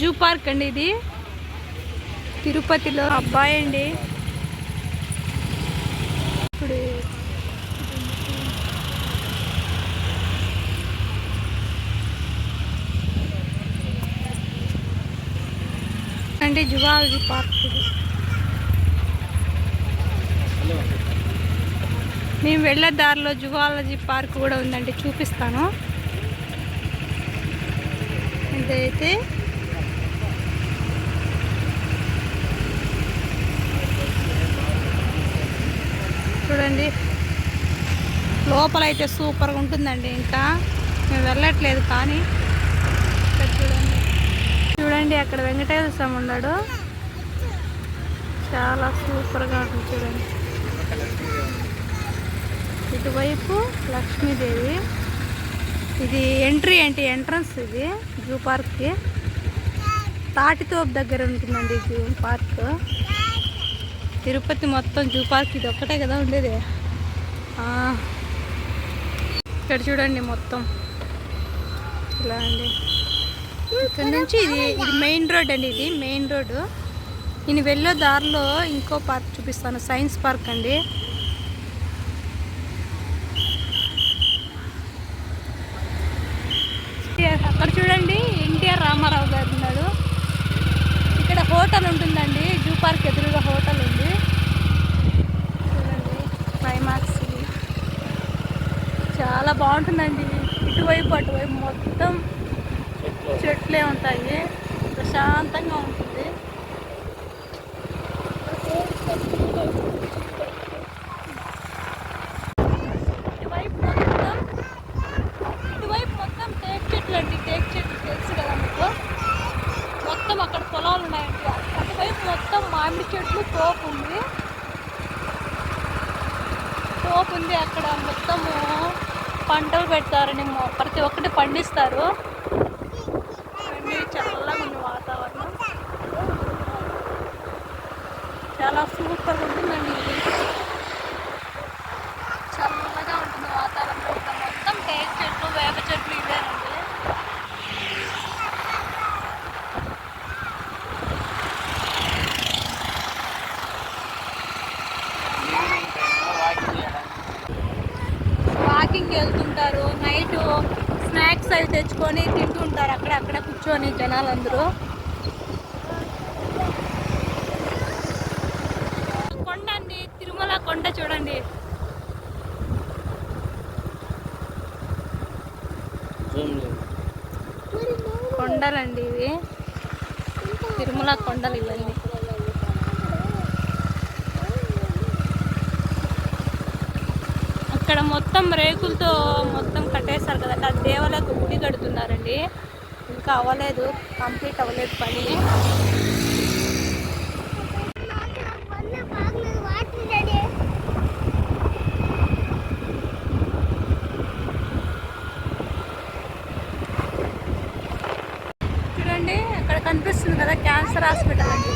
Zoo park అండి ఇది. తిరుపతిలో అబ్బాయి అండి. ఇప్పుడు అంటే జువాలజీ పార్క్ మేము వెళ్ళే దారిలో జువాలజీ పార్క్ కూడా ఉందండి చూపిస్తాను. ఇదైతే చూడండి. లోపల అయితే సూపర్గా ఉంటుందండి ఇంకా. మేము వెళ్ళట్లేదు కానీ. ఇక్కడ చూడండి. చూడండి అక్కడ వెంకటేశ్వర స్వామి ఉన్నాడు. చాలా సూపర్గా ఉంటుంది చూడండి. ఇటువైపు లక్ష్మీదేవి. ఇది ఎంట్రీ ఏంటి? ఎంట్రన్స్ ఇది. జూ పార్క్కి. తాటితోపు దగ్గర ఉంటుందండి జూ పార్క్. తిరుపతి మొత్తం జూ పార్క్ ఇది ఒక్కటే కదా ఉండేది? ఆ, ఇక్కడ చూడండి మొత్తం. ఇలా అండి. ఇక్కడ నుంచి ఇది ఇది మెయిన్ రోడ్ అండి ఇది మెయిన్ రోడ్డు నేను వెళ్ళే దారిలో ఇంకో పార్క్ చూపిస్తాను సైన్స్ పార్క్ అండి అక్కడ చూడండి ఎన్టీఆర్ రామారావు గారు ఉన్నాడు ఇక్కడ హోటల్ ఉంటుందండి జూ పార్క్ ఎదురుగా హోటల్ ఉంది. చూడండి క్లైమాక్స్. చాలా బాగుంటుందండి. ఇటువైపు అటువైపు మొత్తం చెట్లే ఉంటాయి. ప్రశాంతంగా ఉంటుంది ఇటువైపు మొత్తం ఇటువైపు మొత్తం టేక్ చెట్లు అండి టేక్ చెట్లు తెలుసు కదా మీకు మొత్తం అక్కడ పొలాలు ఉన్నాయండి అటువైపు మొత్తం మొత్తము తోపు ఉంది. తోపు ఉంది అక్కడ మొత్తము. పంటలు పెడతారని ప్రతి ఒక్కటి పండిస్తారు. అన్నీ చల్లగా ఉంది వాతావరణం. చాలా సూపర్గా ఉంటుందండి ఇది చల్లగా ఉంటుంది వాతావరణం ఇక్కడ మొత్తం టేక్ చెట్లు వేప చెట్లు ఇవేనండి వాకింగ్ వెళ్తుంటారు నైట్ స్నాక్స్ కూర్చొని తింటూ తింటుంటారు అక్కడ అక్కడ కూర్చొని జనాలందరూ. కొండ అండి తిరుమల కొండ చూడండి. కొండలండి ఇవి. తిరుమల కొండలు ఇవన్నీ. అక్కడ మొత్తం రేకులతో మొత్తం కట్టేశారు కదండి ఆ దేవాలయకు గుడి కడుతున్నారండి. ఇంకా అవ్వలేదు కంప్లీట్ అవ్వలేదు పని. చూడండి అక్కడ కనిపిస్తుంది కదా క్యాన్సర్ హాస్పిటల్ అండి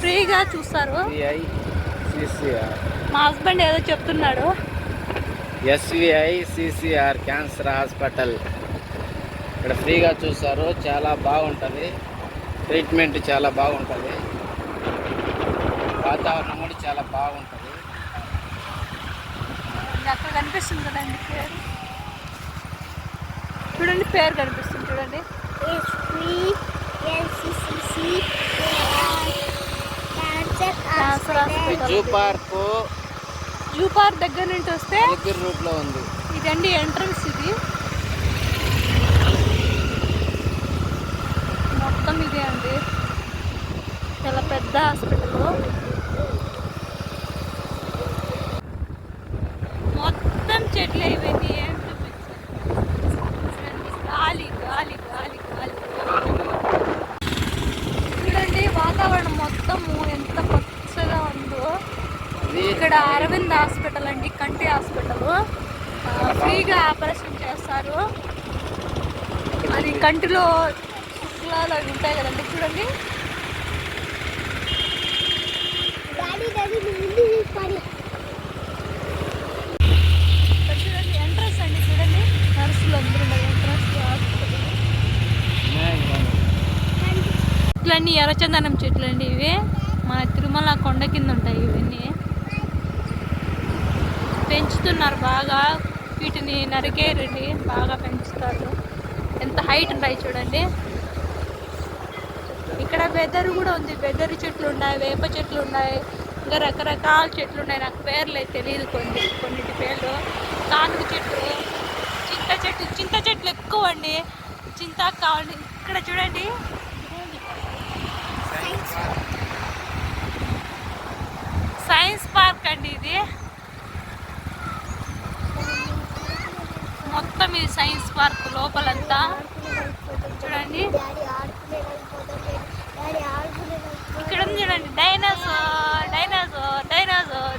ఫ్రీగా చూస్తారు. మా హస్బెండ్ ఏదో చెప్తున్నాడు. ఎస్విఐ సిసిఆర్ క్యాన్సర్ హాస్పిటల్ ఇక్కడ ఫ్రీగా చూస్తారు చాలా బాగుంటుంది. ట్రీట్మెంట్ చాలా బాగుంటుంది. వాతావరణం కూడా చాలా బాగుంటుంది. అక్కడ కనిపిస్తుంది కదండి పేరు. చూడండి పేరు కనిపిస్తుంది చూడండి. జూ పార్కు జూ పార్క్ దగ్గర నుంచి వస్తే అలిపిరి రూట్లో ఉంది. ఇదండి ఎంట్రన్స్ ఇది. మొత్తం ఇదే అండి. చాలా పెద్ద హాస్పిటల్. ఇక్కడ అరవింద్ హాస్పిటల్ అండి కంటి హాస్పిటల్. ఫ్రీగా ఆపరేషన్ చేస్తారు. అది కంటిలో శుక్లాలు అవి ఉంటాయి కదండి చూడండి. చూడండి అండి చూడండి. నర్సులు ఎర్రచందనం చెట్లు అండి ఇవి. మన తిరుమల కొండ కింద ఉంటాయి ఇవన్నీ. పెంచుతున్నారు బాగా. వీటిని నరికేరండి బాగా పెంచుతారు. ఎంత హైట్ ఉన్నాయి చూడండి. ఇక్కడ బెదరు కూడా ఉంది. బెదరు చెట్లు ఉన్నాయి వేప చెట్లు ఉన్నాయి. ఇంకా రకరకాల చెట్లు ఉన్నాయి. నాకు పేర్లు అయితే తెలియదు కొన్ని కొన్నిటి పేర్లు. కానుగ చెట్లు చింత చెట్లు చింత చెట్లు ఎక్కువ అండి చింత కావాలి. ఇక్కడ చూడండి సైన్స్ పార్క్ అండి ఇది మొత్తం ఇది సైన్స్ పార్క్ లోపలంతా. చూడండి. ఇక్కడ చూడండి. డైనోసార్ డైనోసార్ డైనోసార్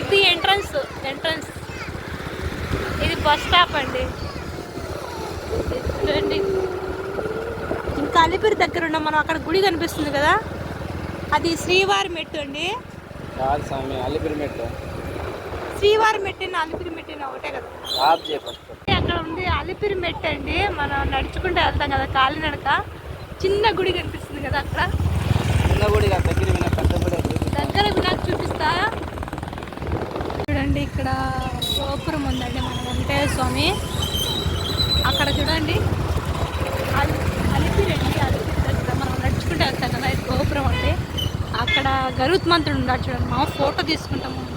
ఇది ఎంట్రన్స్ ఎంట్రన్స్ ఇది బస్ స్టాప్ అండి. చూడండి. ఇంకా అలిపిరి దగ్గర ఉన్న మనం అక్కడ గుడి కనిపిస్తుంది కదా? అది శ్రీవారి మెట్టు అండి. అలిపిరి మెట్టు. శ్రీవారి మెట్టిన అలిపిరి మెట్టిన ఒకటే కదా. అక్కడ ఉంది అలిపిరి మెట్టు అండి. మనం నడుచుకుంటూ వెళ్తాం కదా కాలినడక చిన్న గుడి కనిపిస్తుంది కదా అక్కడ. చిన్న గుడి దగ్గర వినాయక చూపిస్తా. చూడండి ఇక్కడ గోపురం ఉందండి మన వెంకటేశ్వర స్వామి. అక్కడ చూడండి. అలి- అలిపిరి అండి అలిపిరి దగ్గర మనం నడుచుకుంటూ వెళ్తాం కదా ఇది గోపురం అండి. అక్కడ గరుత్మంతుడు ఉన్నాడు చూడండి మా ఫోటో తీసుకుంటాము.